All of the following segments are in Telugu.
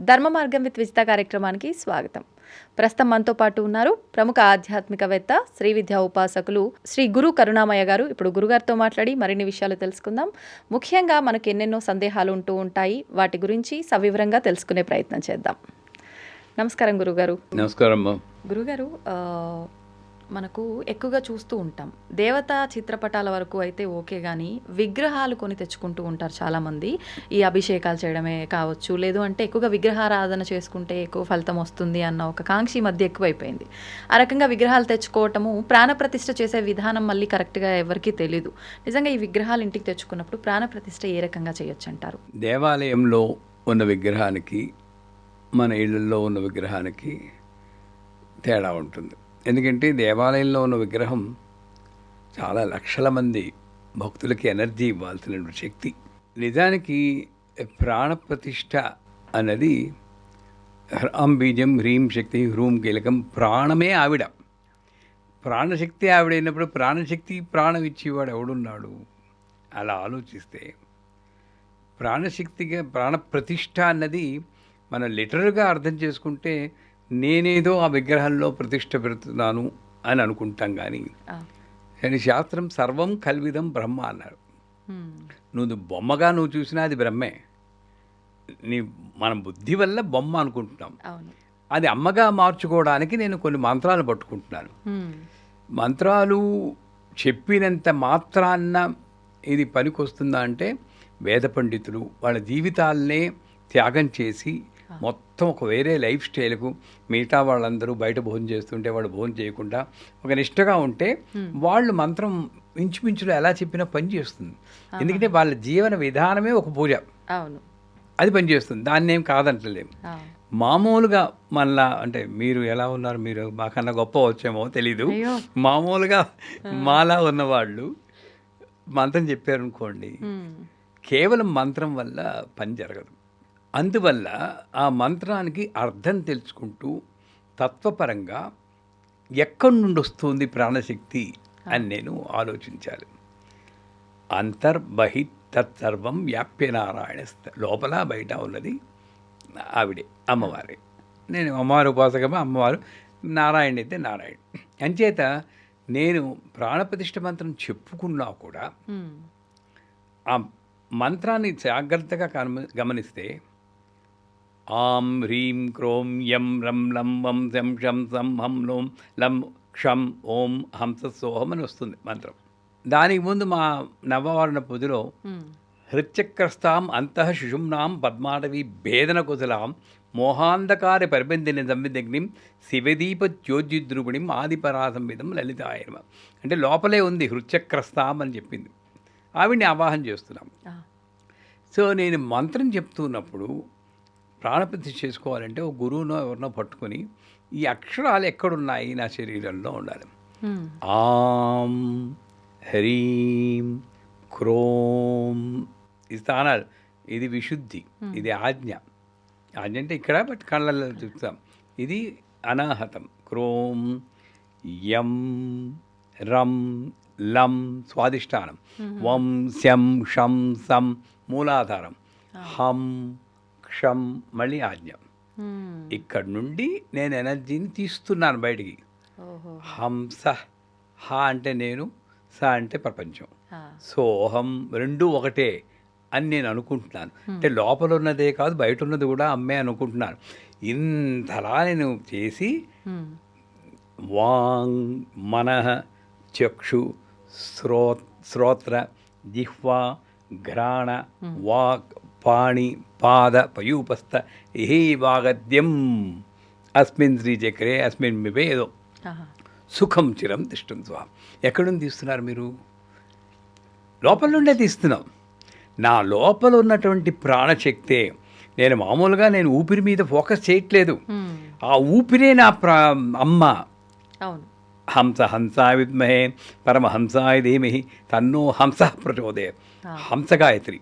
Dharma Margam with విజిత కార్యక్రమానికి స్వాగతం. ప్రస్తుతం మనతో పాటు ఉన్నారు ప్రముఖ ఆధ్యాత్మికవేత్త శ్రీ విద్యా ఉపాసకులు శ్రీ గురు కరుణామయ్య గారు. ఇప్పుడు గురుగారితో మాట్లాడి మరిన్ని విషయాలు తెలుసుకుందాం. ముఖ్యంగా మనకు ఎన్నెన్నో సందేహాలు ఉంటూ ఉంటాయి. వాటి గురించి సవివరంగా తెలుసుకునే ప్రయత్నం చేద్దాం. నమస్కారం గురుగారు. నమస్కారం గురుగారు మనకు ఎక్కువగా చూస్తూ ఉంటాం. దేవతా చిత్రపటాల వరకు అయితే ఓకే కానీ విగ్రహాలు కొని తెచ్చుకుంటూ ఉంటారు చాలామంది. ఈ అభిషేకాలు చేయడమే కావచ్చు లేదు అంటే ఎక్కువగా విగ్రహారాధన చేసుకుంటే ఎక్కువ ఫలితం వస్తుంది అన్న ఒక కాంక్ష మధ్య ఎక్కువైపోయింది. ఆ రకంగా విగ్రహాలు తెచ్చుకోవటము ప్రాణప్రతిష్ఠ చేసే విధానం మళ్ళీ కరెక్ట్గా ఎవరికీ తెలియదు నిజంగా ఈ విగ్రహాలు ఇంటికి తెచ్చుకున్నప్పుడు ప్రాణప్రతిష్ఠ ఏ రకంగా చేయొచ్చు అంటారు దేవాలయంలో ఉన్న విగ్రహానికి మన ఇళ్ళల్లో ఉన్న విగ్రహానికి తేడా ఉంటుంది. ఎందుకంటే దేవాలయంలో ఉన్న విగ్రహం చాలా లక్షల మంది భక్తులకి ఎనర్జీ ఇవ్వాల్సిన శక్తి. నిజానికి ప్రాణప్రతిష్ఠ అన్నది హ్రాం బీజం హ్రీం శక్తి హ్రూం కీలకం ప్రాణమే ఆవిడ. ప్రాణశక్తి ఆవిడైనప్పుడు ప్రాణశక్తి ప్రాణం ఇచ్చేవాడు ఎవడున్నాడు? అలా ఆలోచిస్తే ప్రాణశక్తిగా ప్రాణప్రతిష్ట అన్నది మనం లిటరల్గా అర్థం చేసుకుంటే నేనేదో ఆ విగ్రహంలో ప్రతిష్ఠ పెడుతున్నాను అని అనుకుంటాం కానీ కానీ శాస్త్రం సర్వం కల్విదం బ్రహ్మ అన్నారు నువ్వు బొమ్మగా నువ్వు చూసినా అది బ్రహ్మే. నీ మన బుద్ధి వల్ల బొమ్మ అనుకుంటున్నాం. అది అమ్మగా మార్చుకోవడానికి నేను కొన్ని మంత్రాలు పట్టుకుంటున్నాను. మంత్రాలు చెప్పినంత మాత్రాన్న ఇది పనికొస్తుందా అంటే వేద పండితులు వాళ్ళ జీవితాలనే త్యాగం చేసి మొత్తం ఒక వేరే లైఫ్ స్టైల్కు మిగతా వాళ్ళందరూ బయట భోజనం చేస్తుంటే వాళ్ళు భోజనం చేయకుండా ఒక నిష్టగా ఉంటే వాళ్ళు మంత్రం ఇంచుమించులో ఎలా చెప్పినా పని చేస్తుంది. ఎందుకంటే వాళ్ళ జీవన విధానమే ఒక పూజ. అవును. అది పనిచేస్తుంది దాన్ని ఏం కాదంటలేము మామూలుగా మళ్ళా అంటే మీరు ఎలా ఉన్నారు? మీరు మాకన్నా గొప్ప వచ్చేమో తెలీదు. మామూలుగా మాలా ఉన్నవాళ్ళు మంత్రం చెప్పారనుకోండి కేవలం మంత్రం వల్ల పని జరగదు. అందువల్ల ఆ మంత్రానికి అర్థం తెలుసుకుంటూ తత్వపరంగా ఎక్కడి నుండి వస్తుంది ప్రాణశక్తి అని నేను ఆలోచించాలి. అంతర్బహి తత్సర్వం వ్యాప్య నారాయణ లోపల బయట ఉన్నది ఆవిడే అమ్మవారే. నేను అమ్మవారి ఉపాసకమా? అమ్మవారు నారాయణ అయితే నారాయణ అంచేత నేను ప్రాణప్రతిష్ఠ మంత్రం చెప్పుకున్నా కూడా ఆ మంత్రాన్ని జాగ్రత్తగా గమ- గమనిస్తే ఆం హ్రీం క్రోం యం రం లం వం శం షం సం హం లోం లం క్షం ఓం హంస సోహం అని వస్తుంది మంత్రం. దానికి ముందు మా నవవర్ణ పొదిలో హ్మ్. హృచ్చక్రస్తాం అంతః శిశుంనాం పద్మాటవి భేదన కుశలాం మోహాంధకార పరిబంధిని సంవిదగ్నిం శివదీప జ్యోతిద్రూపిణిం ఆదిపరాసంవిధం లలితాయనమ అంటే లోపలే ఉంది హృచ్చక్రస్తాం అని చెప్పింది. ఆవిడ్ని ఆవాహన చేస్తున్నాం. సో నేను మంత్రం చెప్తున్నప్పుడు ప్రాణప్రతిష్ఠ చేసుకోవాలంటే ఒక గురువునో ఎవరినో పట్టుకొని ఈ అక్షరాలు ఎక్కడున్నాయి నా శరీరంలో ఉండాలి. ఆం హ్రీం క్రోం ఈ స్థానాలు. ఇది విశుద్ధి ఇది ఆజ్ఞ. ఆజ్ఞ అంటే ఇక్కడ బట్ కళ్ళల్లో చూస్తాం ఇది అనాహతం. క్రోం యం రం లం స్వాదిష్టానం వం శం షం సం మూలాధారం హం క్షం మళ్ళీ ఆజ్ఞ. ఇక్కడ నుండి నేను ఎనర్జీని తీస్తున్నాను బయటికి. హంస హ అంటే నేను స అంటే ప్రపంచం. సోహం రెండు ఒకటే అని నేను అనుకుంటున్నాను. అంటే లోపల ఉన్నదే కాదు బయట ఉన్నది కూడా అమ్మే అనుకుంటున్నాను. ఇంతలా నేను చేసి వాంగ్ మనః చక్షు శ్రో శ్రోత్ర జిహ్వా ఘ్రాణ వాక్ పాణి పాద పయూపస్థ ఏ వాగద్యం అస్మిన్ శ్రీచక్రే అస్మిన్ ఆహా. సుఖం చిరం తిష్టం స్వా ఎక్కడి నుండి తీస్తున్నారు మీరు? లోపల నుండే తీస్తున్నాం. నా లోపల ఉన్నటువంటి ప్రాణశక్తే నేను మామూలుగా నేను ఊపిరి మీద ఫోకస్ చేయట్లేదు. ఆ ఊపిరే నా ప్రా అమ్మ. అవును. హంస హంసాయ విద్మహే పరమహంసాయ ధీమహి తన్నో హంస ప్రచోదయ। హంస గాయత్రి.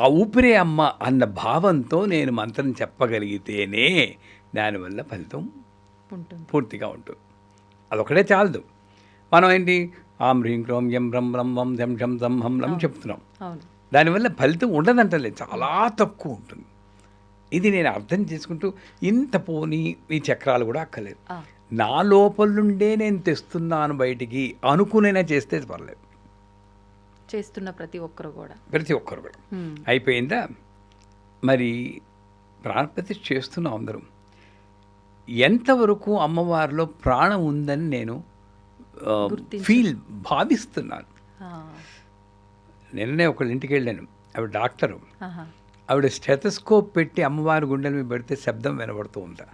ఆ ఊపిరే అమ్మ అన్న భావంతో నేను మంత్రం చెప్పగలిగితేనే దానివల్ల ఫలితం ఉంటుంది. పూర్తిగా ఉంటుంది. అదొకటే చాలదు. మనం ఏంటి? ఆం హ్రీం క్రోం యం బ్రం బ్రం వం ధం షం ధం హం లం చెప్తున్నాం. దానివల్ల ఫలితం ఉండదంటలే. చాలా తక్కువ ఉంటుంది. ఇది నేను అర్థం చేసుకుంటూ ఇంత పోనీ ఈ చక్రాలు కూడా అక్కర్లేదు. ఆ, నా లోపల నుండే నేను తెస్తున్నాను బయటికి అనుకునేనా చేస్తే పర్లేదు. చేస్తున్న ప్రతి ఒక్కరు కూడా. ప్రతి ఒక్కరు కూడా. అయిపోయిందా? మరి ప్రాణప్రతిష్ఠ చేస్తున్నాం అందరం. ఎంతవరకు అమ్మవారిలో ప్రాణం ఉందని నేను. ఫీల్ భావిస్తున్నాను. ఆ, నిన్నే ఒకళ్ళ ఇంటికి వెళ్ళాను. ఆవిడ డాక్టరు. ఆవిడ స్టెథస్కోప్ పెట్టి అమ్మవారి గుండెల మీద పెడితే శబ్దం వినబడుతూ ఉంటా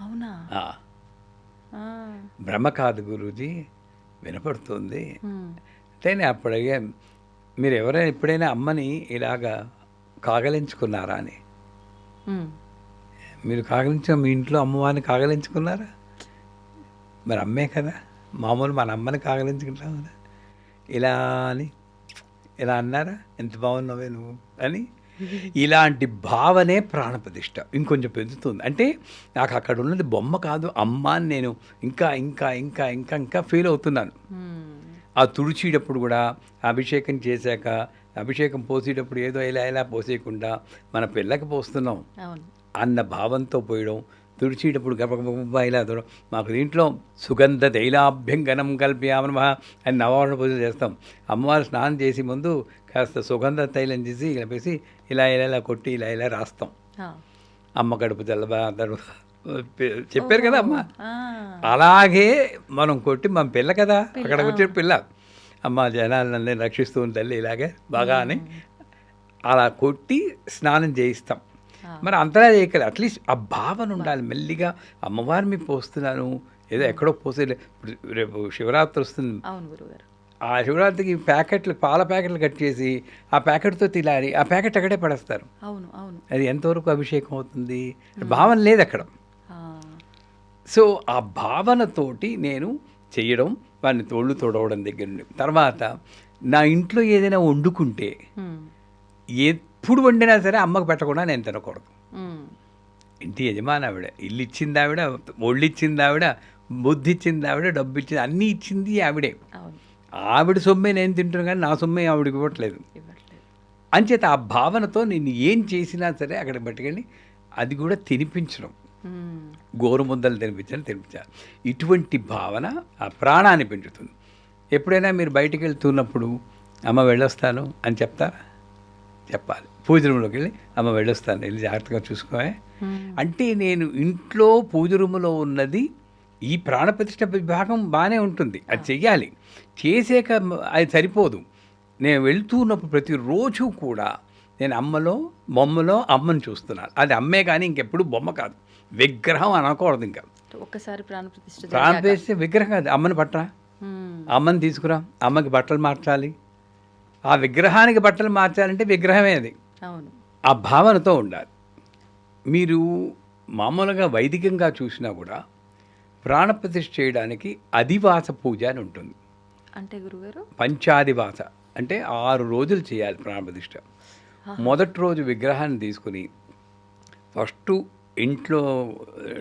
అవునా భ్రమ కాదు గురూజీ వినపడుతుంది. నేను అప్పుడు మీరు ఎవరైనా ఎప్పుడైనా అమ్మని ఇలాగా కాగలించుకున్నారా అని. మీరు కాగలించిన మీ ఇంట్లో అమ్మవారిని కాగలించుకున్నారా? మరి అమ్మే కదా మామూలు మన అమ్మని కాగలించుకుంటాం కదా. ఇలా అని ఇలా అన్నారా? ఎంత బాగున్నావే నువ్వు? అని ఇలాంటి భావనే ప్రాణప్రతిష్ఠ ఇంకొంచెం పెంచుతుంది. అంటే నాకు అక్కడ ఉన్నది బొమ్మ కాదు అమ్మ అని నేను ఇంకా ఇంకా ఇంకా ఇంకా ఇంకా ఫీల్ అవుతున్నాను. ఆ తుడిచేటప్పుడు కూడా అభిషేకం చేశాక అభిషేకం పోసేటప్పుడు ఏదో ఇలా ఇలా పోసేయకుండా మన పిల్లకి పోస్తున్నాం అన్న భావంతో పోయడం తుడిచేటప్పుడు గబగబ ఇలా దూరం మాకు దీంట్లో సుగంధ తైలాభ్యంగనం కల్ప్యామనమ అని నవారణ పూజలు చేస్తాం. అమ్మవారు స్నానం చేసి ముందు కాస్త సుగంధ తైలం చేసి ఇలా వేసి ఇలా ఇలా ఇలా కొట్టి ఇలా ఇలా రాస్తాం. అమ్మ కడుపు తెల్లబా చెప్పారు కదా అమ్మ. అలాగే మనం కొట్టి మన పిల్ల కదా. అక్కడ వచ్చిన పిల్ల. అమ్మ జనాలన్నీ రక్షిస్తూ ఉంది తల్లి ఇలాగే. బాగా అని అలా కొట్టి స్నానం చేయిస్తాం. మరి అంతలా చేయగలి అట్లీస్ట్ ఆ భావన ఉండాలి మెల్లిగా. అమ్మవారి మీకు పోస్తున్నాను. ఏదో ఎక్కడో పోసే రేపు శివరాత్రి వస్తుంది. ఆ శివరాత్రికి ప్యాకెట్లు పాల ప్యాకెట్లు కట్ చేసి ఆ ప్యాకెట్తో తిలాలి ఆ ప్యాకెట్ అక్కడే పడేస్తారు. అవును అవును. అది ఎంతవరకు అభిషేకం అవుతుంది? భావన లేదు అక్కడ. సో ఆ భావనతోటి నేను చేయడం వాడిని తోళ్ళు తొడవడం దగ్గర నుండి తర్వాత నా ఇంట్లో ఏదైనా వండుకుంటే. ఎప్పుడు వండినా సరే అమ్మకు పెట్టకుండా నేను తినకూడదు. ఇంటి యజమాని ఆవిడ ఇల్లు ఇచ్చింది ఆవిడ ఒళ్ళు ఇచ్చింది ఆవిడ బుద్ధి ఇచ్చింది ఆవిడ డబ్బు ఇచ్చింది అన్నీ ఇచ్చింది ఆవిడే ఆవిడ సొమ్మే నేను తింటున్నాను కానీ నా సొమ్మే ఆవిడకి ఇవ్వట్లేదు అంచేత ఆ భావనతో నేను ఏం చేసినా సరే అక్కడికి పట్టుకెళ్ళి అది కూడా తినిపించడం. గోరుముద్దలు తినిపించాలి తినిపించాలి. ఇటువంటి భావన ఆ ప్రాణాన్ని పెంచుతుంది. ఎప్పుడైనా మీరు బయటికి వెళ్తున్నప్పుడు అమ్మ వెళ్ళొస్తాను అని చెప్తారా? చెప్పాలి. పూజ రూమ్లోకి వెళ్ళి అమ్మ వెళ్ళొస్తాను వెళ్ళి జాగ్రత్తగా చూసుకోవే. అంటే నేను ఇంట్లో పూజ రూములో ఉన్నది ఈ ప్రాణప్రతిష్ఠ విభాగం బాగానే ఉంటుంది. అది చెయ్యాలి. చేసాక అది సరిపోదు. నేను వెళ్తూ ఉన్నప్పుడు ప్రతిరోజు కూడా నేను అమ్మలో బొమ్మలో అమ్మని చూస్తున్నాను. అది అమ్మే కానీ ఇంకెప్పుడు బొమ్మ కాదు. విగ్రహం అనకూడదు ఇంకా. ఒక్కసారి ప్రాణ ప్రతిష్ఠ విగ్రహం కాదు అమ్మని పట్టరా. అమ్మని తీసుకురా అమ్మకి బట్టలు మార్చాలి. ఆ విగ్రహానికి బట్టలు మార్చాలంటే విగ్రహమే అది. అవును. ఆ భావనతో ఉండాలి. మీరు మామూలుగా వైదికంగా చూసినా కూడా ప్రాణప్రతిష్ఠ చేయడానికి అధివాస పూజ అని ఉంటుంది. అంటే గురుగారు? పంచాదివాస. అంటే ఆరు రోజులు చేయాలి ప్రాణప్రతిష్ఠ మొదటి రోజు విగ్రహాన్ని తీసుకుని ఫస్ట్ ఇంట్లో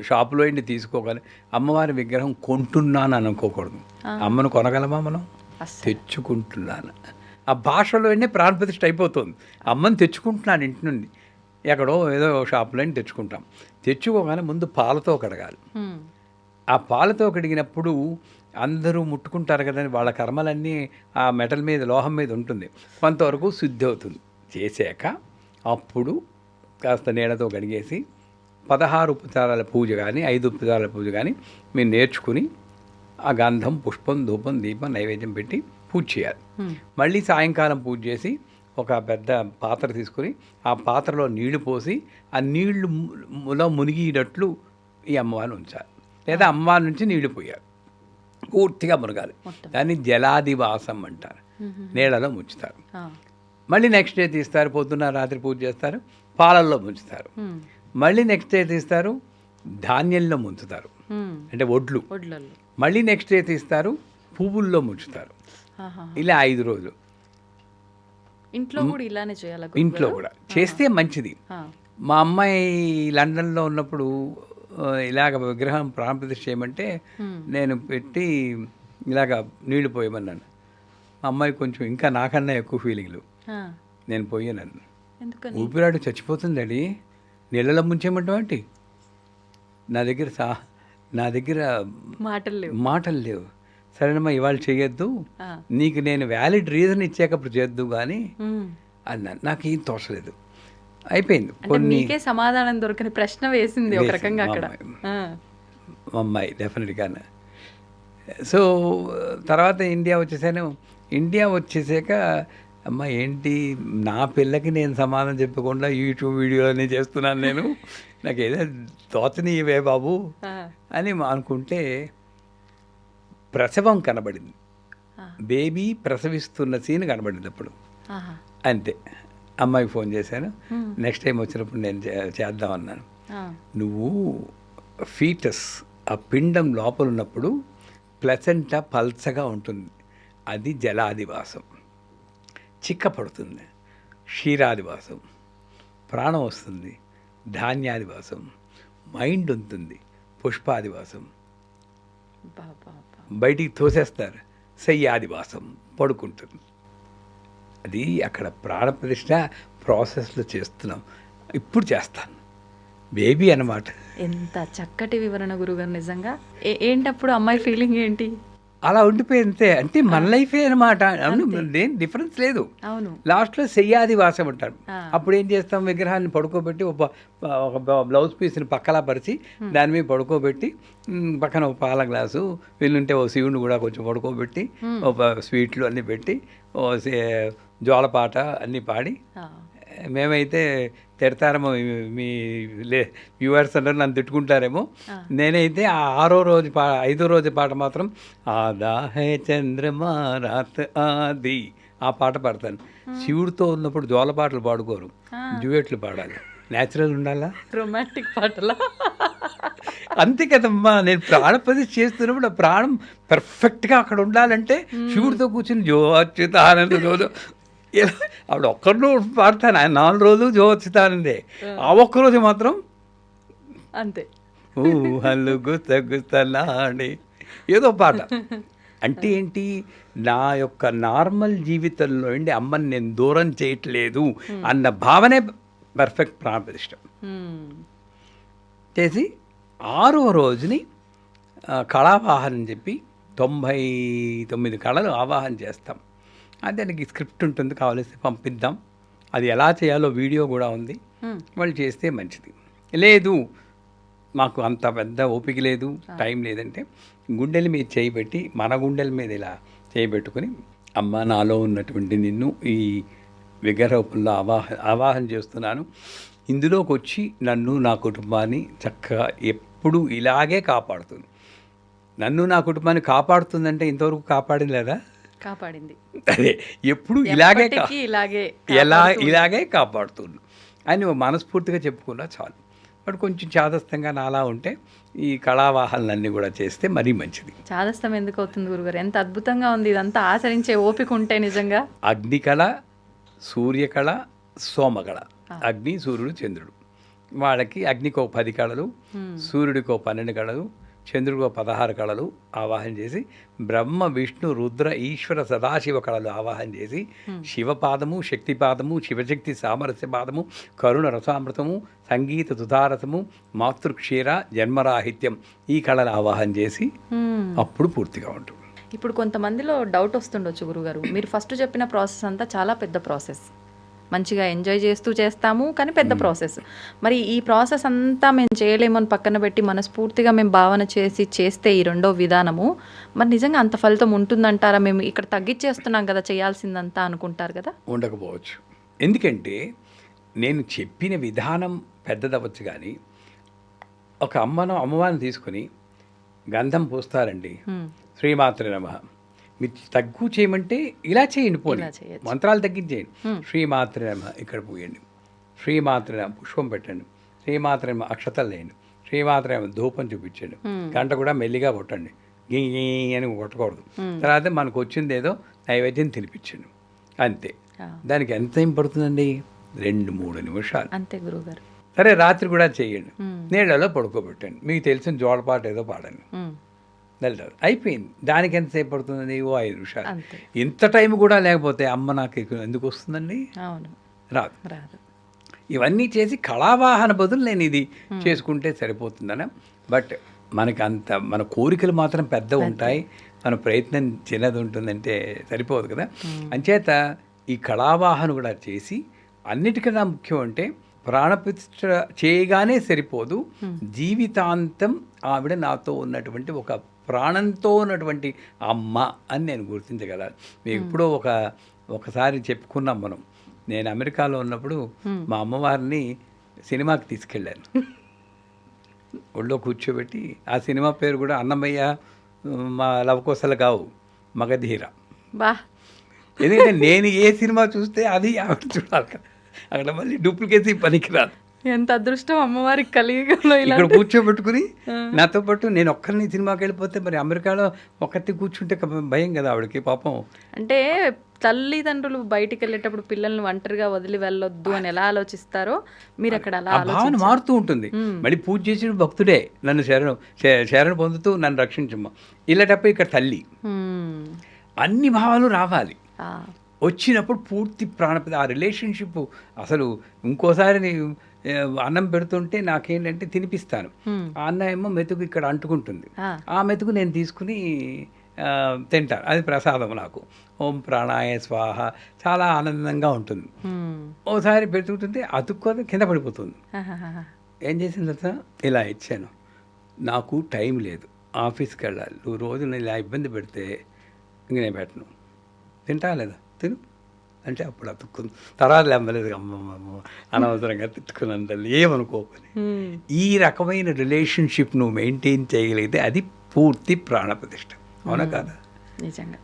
షాపులో ఇంటి తీసుకోగానే అమ్మవారి విగ్రహం కొంటున్నాను అనుకోకూడదు. అమ్మను కొనగలమా మనం? తెచ్చుకుంటున్నాను. ఆ భాషలోనే ప్రాణప్రతిష్ఠ అయిపోతుంది. అమ్మని తెచ్చుకుంటున్నాను ఇంటి నుండి. ఎక్కడో ఏదో షాపులో తెచ్చుకుంటాం. తెచ్చుకోగానే ముందు పాలతో కడగాలి. ఆ పాలతో కడిగినప్పుడు అందరూ ముట్టుకుంటారు కదండి వాళ్ళ కర్మలన్నీ ఆ మెటల్ మీద లోహం మీద ఉంటుంది. కొంతవరకు శుద్ధి అవుతుంది. చేశాక అప్పుడు కాస్త నీళ్ళతో కడిగేసి పదహారు ఉపచారాల పూజ కానీ ఐదు ఉపచారాల పూజ కానీ మీరు నేర్చుకుని ఆ గంధం పుష్పం ధూపం దీపం నైవేద్యం పెట్టి పూజ చేయాలి. మళ్ళీ సాయంకాలం పూజ చేసి ఒక పెద్ద పాత్ర తీసుకుని ఆ పాత్రలో నీళ్ళు పోసి ఆ నీళ్ళు ములో మునిగినట్లు ఈ అమ్మవారిని ఉంచాలి లేదా అమ్మవారి నుంచి నీళ్ళు పోయాలి పూర్తిగా మునగాలి. దాన్ని జలాదివాసం అంటారు. నీళ్ళలో ముంచుతారు. మళ్ళీ నెక్స్ట్ డే తీస్తారు పొద్దున్న రాత్రి పూజ చేస్తారు పాలల్లో ముంచుతారు. మళ్ళీ నెక్స్ట్ డే తీస్తారు? ధాన్యంలో ముంచుతారు. అంటే ఒడ్లు మళ్ళీ నెక్స్ట్ డే తీస్తారు? పువ్వుల్లో ముంచుతారు. ఇలా ఐదు రోజులు. ఇంట్లో కూడా ఇలానే చేయాలి ఇంట్లో కూడా. చేస్తే మంచిది. మా అమ్మాయి లండన్లో ఉన్నప్పుడు ఇలాగ విగ్రహం ప్రాణప్రతిష్ఠ చేయమంటే నేను పెట్టి ఇలాగ నీళ్ళు పోయమన్నాను. మా అమ్మాయి కొంచెం ఇంకా నాకన్నా ఎక్కువ ఫీలింగ్లు నేను పోయాను ఊపిరాడు చచ్చిపోతుందండి. నీళ్ళలో ముంచేయమంటావు ఏంటి? నా దగ్గర సా నా దగ్గర మాటలు లేవు. మాటలు లేవు. సరేనమ్మా ఇవాళ చేయొద్దు. నీకు నేను వ్యాలిడ్ రీజన్ ఇచ్చాకప్పుడు చేద్దు కానీ. అన్నాను నాకేం తోచలేదు. అయిపోయింది. కొన్ని సమాధానం దొరకని ప్రశ్న వేసింది ఒక రకంగా అక్కడ. అమ్మాయి. డెఫినెట్గా సో తర్వాత ఇండియా వచ్చేసాను. ఇండియా వచ్చేసాక అమ్మ ఏంటి? నా పిల్లకి నేను సమాధానం చెప్పకుండా యూట్యూబ్ వీడియోలన్నీ చేస్తున్నాను నేను. నాకు ఏదో తోచనీయవే బాబు. అని అనుకుంటే ప్రసవం కనబడింది. బేబీ ప్రసవిస్తున్న సీన్ కనబడింది అప్పుడు. అంతే. అమ్మాయికి ఫోన్ చేశాను. నెక్స్ట్ టైం వచ్చినప్పుడు నేను చేద్దాం అన్నాను. నువ్వు ఫీటస్ ఆ పిండం లోపల ఉన్నప్పుడు ప్లసెంట పల్చగా ఉంటుంది. అది జలాదివాసం. చిక్కపడుతుంది. క్షీరాదివాసం ప్రాణం వస్తుంది ధాన్యాదివాసం మైండ్ ఉంటుంది పుష్పాదివాసం. బయటికి తోసేస్తారు శయ్యాదివాసం పడుకుంటుంది. అది అక్కడ ప్రాణప్రతిష్ఠ ప్రాసెస్లో చేస్తున్నాం. ఇప్పుడు చేస్తాను. బేబీ అన్నమాట. ఎంత చక్కటి వివరణ గురుగారు నిజంగా. ఏంటప్పుడు అమ్మాయి ఫీలింగ్ ఏంటి? అలా ఉండిపోయింతే అంటే మన లైఫే అనమాట డిఫరెన్స్ లేదు. లాస్ట్లో శయ్యాది వాసం అంటారు. అప్పుడు ఏం చేస్తాం? విగ్రహాన్ని పడుకోబెట్టి ఒక బ్లౌజ్ పీస్ని పక్కలా పరిచి దాని మీద పడుకోబెట్టి పక్కన ఒక పాల గ్లాసు వీళ్ళుంటే ఓ శివుని కూడా కొంచెం పడుకోబెట్టి ఒక స్వీట్లు అన్నీ పెట్టి ఓ జోలపాట అన్నీ పాడి. మేమైతే తిడతారేమో మీ- వ్యూవర్స్ అందరూ నన్ను తిట్టుకుంటారేమో. నేనైతే ఆ ఆరో రోజు పా ఐదో రోజు పాట మాత్రం ఆదా హే చంద్రమా రాత్ ఆది ఆ పాట పాడతాను. శివుడితో ఉన్నప్పుడు జోల పాటలు పాడుకోరు. డ్యూయెట్లు పాడాలి. న్యాచురల్ ఉండాలా? రొమాంటిక్ పాటలా? అంతే కదమ్మా నేను ప్రాణప్రతిష్ఠ చేస్తున్నప్పుడు ఆ ప్రాణం పర్ఫెక్ట్గా అక్కడ ఉండాలంటే శివుడితో కూర్చుని జో అచ్యుతానంద ఆవిడ ఒక్కరు పాడతాను. ఆయన నాలుగు రోజులు జో అచ్యుతానందే ఆ ఒక్కరోజు మాత్రం అంతే. ఊహలు గుసగుసలాడే. ఏదో పాట. అంటే ఏంటి? నా యొక్క నార్మల్ జీవితంలో నుండి అమ్మని నేను దూరం చేయట్లేదు అన్న భావనే పర్ఫెక్ట్ ప్రాణప్రతిష్ఠ ఉమ్. చేసి ఆరో రోజుని కళావాహనం చెప్పి తొంభై తొమ్మిది కళలు ఆవాహన చేస్తాం. దానికి స్క్రిప్ట్ ఉంటుంది కావలిస్తే పంపిద్దాం. అది ఎలా చేయాలో వీడియో కూడా ఉంది. వాళ్ళు చేస్తే మంచిది. లేదు మాకు అంత పెద్ద ఓపిక లేదు టైం లేదంటే గుండెల మీద చేయబెట్టి మన గుండెల మీద ఇలా చేయబెట్టుకుని అమ్మ నాలో ఉన్నటువంటి నిన్ను ఈ విగ్రహరూపంలో ఆవాహ ఆవాహన చేస్తున్నాను. ఇందులోకి వచ్చి నన్ను నా కుటుంబాన్ని చక్కగా ఎప్పుడు ఇలాగే కాపాడుతుంది. నన్ను నా కుటుంబాన్ని కాపాడుతుందంటే ఇంతవరకు కాపాడింది లేదా? కాపాడింది. అదే ఎప్పుడు ఇలాగే ఇలాగే ఎలా ఇలాగే కాపాడుతుంది అని మనస్ఫూర్తిగా చెప్పుకున్నా చాలు. బట్ కొంచెం చాదస్తంగా నాలా ఉంటే ఈ కళావాహాలన్నీ కూడా చేస్తే మరీ మంచిది. చాదస్తం ఎందుకు అవుతుంది గురుగారు? ఎంత అద్భుతంగా ఉంది ఇదంతా ఆచరించే ఓపిక ఉంటే నిజంగా. అగ్నికళ సూర్యకళ సోమకళ. అగ్ని సూర్యుడు చంద్రుడు. వాళ్ళకి అగ్నికి ఒక పది కళలు సూర్యుడికి ఒక పన్నెండు కళలు చంద్రుడికి ఒక పదహారు కళలు ఆవాహన చేసి బ్రహ్మ విష్ణు రుద్ర ఈశ్వర సదాశివ కళలు ఆవాహన చేసి శివపాదము శక్తిపాదము శివశక్తి సామరస్య పాదము కరుణ రసామృతము సంగీత తుదారసము మాతృక్షీర జన్మరాహిత్యం ఈ కళలు ఆవాహన చేసి. అప్పుడు పూర్తిగా ఉంటుంది ఇప్పుడు కొంతమందిలో డౌట్ వస్తుండొచ్చు గురుగారు. మీరు ఫస్ట్ చెప్పిన ప్రాసెస్ అంతా చాలా పెద్ద ప్రాసెస్ మంచిగా ఎంజాయ్ చేస్తూ చేస్తాము కానీ పెద్ద ప్రాసెస్. మరి ఈ ప్రాసెస్ అంతా మేము చేయలేమని పక్కన పెట్టి మనస్ఫూర్తిగా మేము భావన చేసి చేస్తే ఈ రెండో విధానము మరి నిజంగా అంత ఫలితం ఉంటుందంటారా? మేము ఇక్కడ తగ్గించేస్తున్నాం కదా చేయాల్సిందంతా అనుకుంటారు కదా? ఉండకపోవచ్చు. ఎందుకంటే నేను చెప్పిన విధానం పెద్దదవచ్చు కానీ ఒక అమ్మను అమ్మవారిని తీసుకొని గంధం పూస్తారండి. హ్మ్. శ్రీమాత్ర నమ. మీరు తగ్గు చేయమంటే ఇలా చేయండి పోనీ. మంత్రాలు తగ్గించేయండి. శ్రీమాత్ర నమ ఇక్కడ పోయండి. శ్రీమాత్ర నమ పుష్పం పెట్టండి. శ్రీమాత్ర నమ అక్షతలు వేయండి శ్రీమాత్ర నమ ధూపం చూపించండి. గంట కూడా మెల్లిగా కొట్టండి. గి అని కొట్టకూడదు. తర్వాత మనకు వచ్చింది ఏదో నైవేద్యం తినిపించండి. అంతే. దానికి ఎంత టైం పడుతుందండి? రెండు మూడు నిమిషాలు. అంతే గురువుగారు. సరే రాత్రి కూడా చేయండి. నీళ్ళలో పడుకోబెట్టండి. మీకు తెలిసిన జోడపాట ఏదో పాడండి. వెళ్తారు అయిపోయింది. దానికి ఎంతసేపు పడుతుందండి? ఓ ఐదు నిమిషాలు. ఇంత టైం కూడా లేకపోతే అమ్మ నాకు ఎందుకు వస్తుందండి? అవును. రాదు. రాదు. ఇవన్నీ చేసి కళావాహన బదులు నేను ఇది చేసుకుంటే సరిపోతుందన. బట్ మనకి అంత మన కోరికలు మాత్రం పెద్ద ఉంటాయి. మన ప్రయత్నం చిన్నది ఉంటుందంటే సరిపోదు కదా. అంచేత ఈ కళావాహన కూడా చేసి అన్నిటికన్నా ముఖ్యం అంటే ప్రాణప్రతిష్ఠ చేయగానే సరిపోదు. జీవితాంతం ఆవిడ నాతో ఉన్నటువంటి ఒక ప్రాణంతో ఉన్నటువంటి అమ్మ అని నేను గుర్తించగలను. మీకు ఎప్పుడో ఒక ఒకసారి చెప్పుకున్నాం మనం. నేను అమెరికాలో ఉన్నప్పుడు మా అమ్మవారిని సినిమాకి తీసుకెళ్ళాను. ఒళ్ళో కూర్చోబెట్టి ఆ సినిమా పేరు కూడా అన్నమయ్య మా లవకోసలు కావు మగధీర. బా. ఎందుకంటే నేను ఏ సినిమా చూస్తే అది ఆవిడ చూడాలి కదా. అక్కడ మళ్ళీ డూప్లికేట్ పనికిరాదు. ఎంత అదృష్టం అమ్మవారికి కలిగిలో ఇలా ఇక్కడ కూర్చోబెట్టుకుని నాతో పాటు నేను ఒక్కరిని సినిమాకి వెళ్ళిపోతే మరి అమెరికాలో ఒక్కటి కూర్చుంటే భయం కదా ఆవిడకి పాపం. అంటే తల్లిదండ్రులు బయటికి వెళ్ళేటప్పుడు పిల్లల్ని ఒంటరిగా వదిలి వెళ్ళొద్దు అని ఎలా ఆలోచిస్తారో? మీరు అక్కడ అలా భావన మారుతూ ఉంటుంది. మళ్ళీ పూజ చేసిన భక్తుడే నన్ను శరణం శరణ పొందుతూ నన్ను రక్షించమ్మ. ఇలాంటప్పుడు ఇక్కడ తల్లి. అన్ని భావాలు రావాలి. వచ్చినప్పుడు పూర్తి ప్రాణపద ఆ రిలేషన్షిప్ అసలు ఇంకోసారి అన్నం పెడుతుంటే నాకేంటంటే తినిపిస్తాను. ఆ అన్నం ఏమో మెతుకు ఇక్కడ అంటుకుంటుంది. ఆ. మెతుకు నేను తీసుకుని తింటాను. అది ప్రసాదం నాకు. ఓం ప్రాణాయ స్వాహ. చాలా ఆనందంగా ఉంటుంది. ఓసారి పెడుతుంటే అతుక్కోదు కింద పడిపోతుంది. ఏం చేసిన తర్వాత ఇలా ఇచ్చాను. నాకు టైం లేదు. ఆఫీస్కి వెళ్ళాలి. నువ్వు రోజు నేను ఇలా ఇబ్బంది పెడితే ఇంక నేను పెట్టను. తింటా లేదా? తిను. అంటే అప్పుడు అతుక్కుంది తర్వాత లెమ్మలేదు అమ్మమ్మ అనవసరంగా తిట్టుకున్నాను తల్లి. ఏమనుకోకని ఈ రకమైన రిలేషన్షిప్ నువ్వు మెయింటైన్ చేయగలిగితే అది పూర్తి ప్రాణప్రతిష్ఠ. అవునా కాదా? నిజంగా.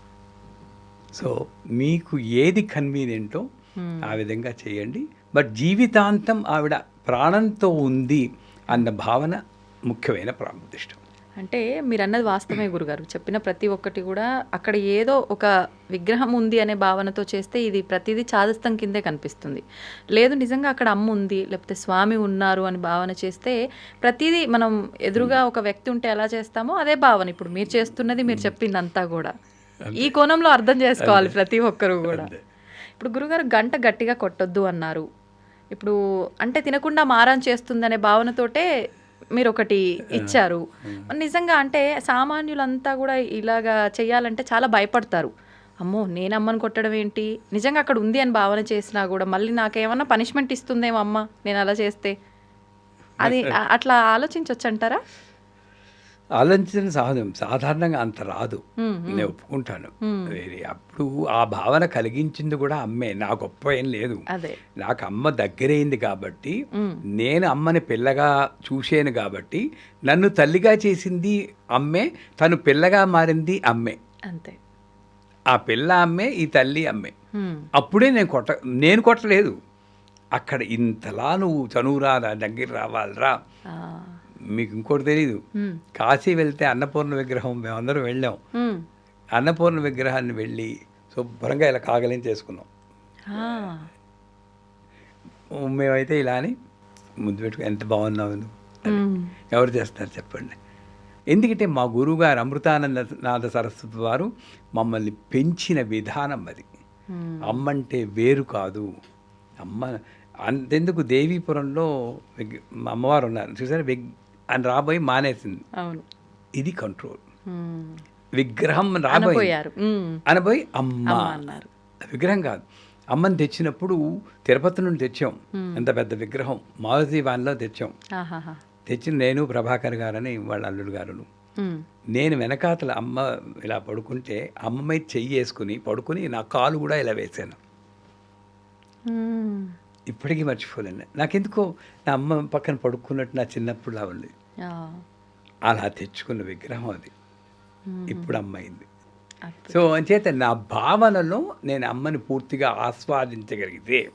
సో మీకు ఏది కన్వీనియంటో. ఆ విధంగా చేయండి. బట్ జీవితాంతం ఆవిడ ప్రాణంతో ఉంది అన్న భావన ముఖ్యమైన ప్రాణప్రతిష్ఠ. అంటే మీరు అన్నది వాస్తవమే గురుగారు. చెప్పిన ప్రతి ఒక్కటి కూడా అక్కడ ఏదో ఒక విగ్రహం ఉంది అనే భావనతో చేస్తే ఇది ప్రతిదీ చాదస్తం కిందే కనిపిస్తుంది. లేదు నిజంగా అక్కడ అమ్మ ఉంది లేకపోతే స్వామి ఉన్నారు అని భావన చేస్తే ప్రతిదీ మనం ఎదురుగా ఒక వ్యక్తి ఉంటే ఎలా చేస్తామో అదే భావన. ఇప్పుడు మీరు చేస్తున్నది మీరు చెప్పిందంతా కూడా. ఈ కోణంలో అర్థం చేసుకోవాలి ప్రతి ఒక్కరు కూడా. ఇప్పుడు గురుగారు గంట గట్టిగా కొట్టొద్దు అన్నారు. ఇప్పుడు అంటే తినకుండా మారం చేస్తుందనే భావనతోటే మీరు ఒకటి ఇచ్చారు. నిజంగా అంటే సామాన్యులంతా కూడా ఇలాగా చేయాలంటే చాలా భయపడతారు. అమ్మో నేను అమ్మని కొట్టడం ఏంటి? నిజంగా అక్కడ ఉంది అని భావన చేసినా కూడా మళ్ళీ నాకేమన్నా పనిష్మెంట్ ఇస్తుందేమో అమ్మ నేను అలా చేస్తే. అది అట్లా ఆలోచించవచ్చు అంటారా ఆలోచించిన సహజం సాధారణంగా అంత రాదు. నేను ఒప్పుకుంటాను. వేరే అప్పుడు ఆ భావన కలిగించింది కూడా అమ్మే. నా గొప్ప ఏం లేదు. నాకు అమ్మ దగ్గరైంది కాబట్టి. నేను అమ్మని పిల్లగా చూశాను కాబట్టి నన్ను తల్లిగా చేసింది అమ్మే తను పిల్లగా మారింది అమ్మే. అంతే. ఆ పిల్ల అమ్మే ఈ తల్లి అమ్మే. అప్పుడే నేను కొట్ట నేను కొట్టలేదు. అక్కడ ఇంతలా నువ్వు చనువురా దగ్గర రావాలిరా. మీకు ఇంకోటి తెలీదు. కాశీ వెళ్తే అన్నపూర్ణ విగ్రహం మేమందరం వెళ్ళాం. అన్నపూర్ణ విగ్రహాన్ని వెళ్ళి శుభ్రంగా ఇలా కాగలించి చేసుకున్నాం. మేమైతే ఇలా అని ముద్దు పెట్టుకుని ఎంత బాగున్నావు. ఎవరు చేస్తారు చెప్పండి ఎందుకంటే మా గురువుగారు అమృతానంద నాథ సరస్వతి వారు మమ్మల్ని పెంచిన విధానం అది. అమ్మంటే వేరు కాదు అమ్మ అంతెందుకు దేవీపురంలో అమ్మవారు ఉన్నారు చూసారా విగ్ అని రాబోయి మానేసింది. అవును. ఇది కంట్రోల్. విగ్రహం రాబోయి అనపోయారు హ్మ్. అనబోయి అమ్మ. అన్నారు. విగ్రహం కాదు. అమ్మని తెచ్చినప్పుడు తిరుపతి నుండి తెచ్చాం. ఎంత పెద్ద విగ్రహం. మారుతి వాన్లో తెచ్చాం. తెచ్చిన నేను ప్రభాకర్ గారని వాళ్ళ అల్లుడు గారును. నేను వెనకాతల అమ్మ ఇలా పడుకుంటే అమ్మ మీద చెయ్యి వేసుకుని పడుకుని నా కాలు కూడా ఇలా హ్మ్. ఇప్పటికీ మర్చిపోలేను. నాకెందుకో నా అమ్మ పక్కన పడుకున్నట్టు నా చిన్నప్పుడులా ఉంది. అలా తెచ్చుకున్న విగ్రహం అది. ఇప్పుడు అమ్మైంది. సో అంచేత నా భావనలో నేను అమ్మని పూర్తిగా ఆస్వాదించగలిగితే.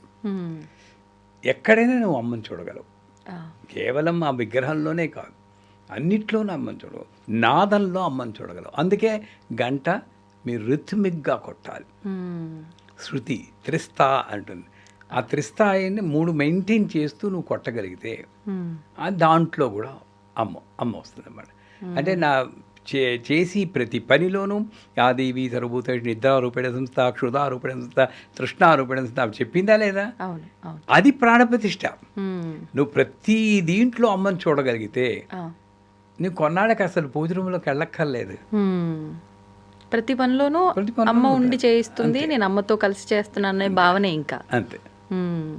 ఎక్కడైనా నువ్వు అమ్మని చూడగలవు. కేవలం ఆ విగ్రహంలోనే కాదు అన్నిట్లోనూ అమ్మని చూడగలవు నాదంలో అమ్మని చూడగలవు అందుకే గంట మీరు రిథమిక్గా కొట్టాలి. శృతి త్రిస్తా అంటుంది ఆ త్రిస్థాయిని మూడు మెయింటైన్ చేస్తూ నువ్వు కొట్టగలిగితే దాంట్లో కూడా అమ్మ అమ్మ వస్తుంది అన్నమాట అంటే నా చే చేసి ప్రతి పనిలోనూ యాదేవి సర్వభూత నిద్రారూపేణ సంస్థ క్షుధారూపేణ సంస్థ తృష్ణారూపేణ సంస్థ అవి చెప్పిందా లేదా అది ప్రాణప్రతిష్ఠ మ్మ్. నువ్వు ప్రతి దీంట్లో అమ్మని చూడగలిగితే. నువ్వు కొన్నాళ్ళకి అసలు పూజ రూమ్లోకి వెళ్ళక్కర్లేదు. ప్రతి పనిలోనూ అమ్మ ఉండి. చేయిస్తుంది నేను అమ్మతో కలిసి చేస్తున్నాను అనే భావనే ఇంకా అంతే.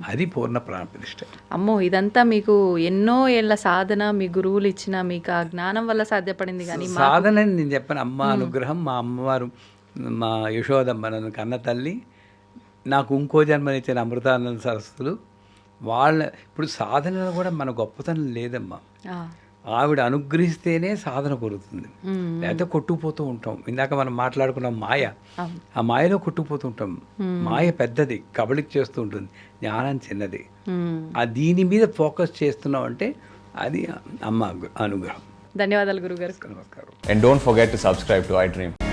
అది పూర్ణ ప్రాణప్రతిష్ఠ అమ్మో ఇదంతా మీకు ఎన్నో ఏళ్ళ సాధన మీ గురువులు ఇచ్చిన మీకు ఆ జ్ఞానం వల్ల సాధ్యపడింది కానీ సాధన నేను చెప్పాను. అమ్మ అనుగ్రహం మా అమ్మవారు మా యశోదమ్మ నన్ను కన్న తల్లి నాకు ఇంకో జన్మనిచ్చిన అమృతానంద సరస్సులు వాళ్ళ ఇప్పుడు సాధనలో కూడా మన గొప్పతనం లేదమ్మా. ఆవిడ అనుగ్రహిస్తేనే సాధన కొరుతుంది. మ్మ్. లేకపోతే కొట్టుకుపోతూ ఉంటాం. ఇందాక మనం మాట్లాడుకున్నాం మాయ. ఆ మాయలో కొట్టుకుపోతూ ఉంటాం. మాయ పెద్దది కబళికి చేస్తూ ఉంటుంది. జ్ఞానం చిన్నది. ఆ దీని మీద ఫోకస్ చేస్తున్నాం అంటే అది అమ్మ అనుగ్రహం. ధన్యవాదాలు గురుగారు. నమస్కారం. And don't forget to subscribe to iDream.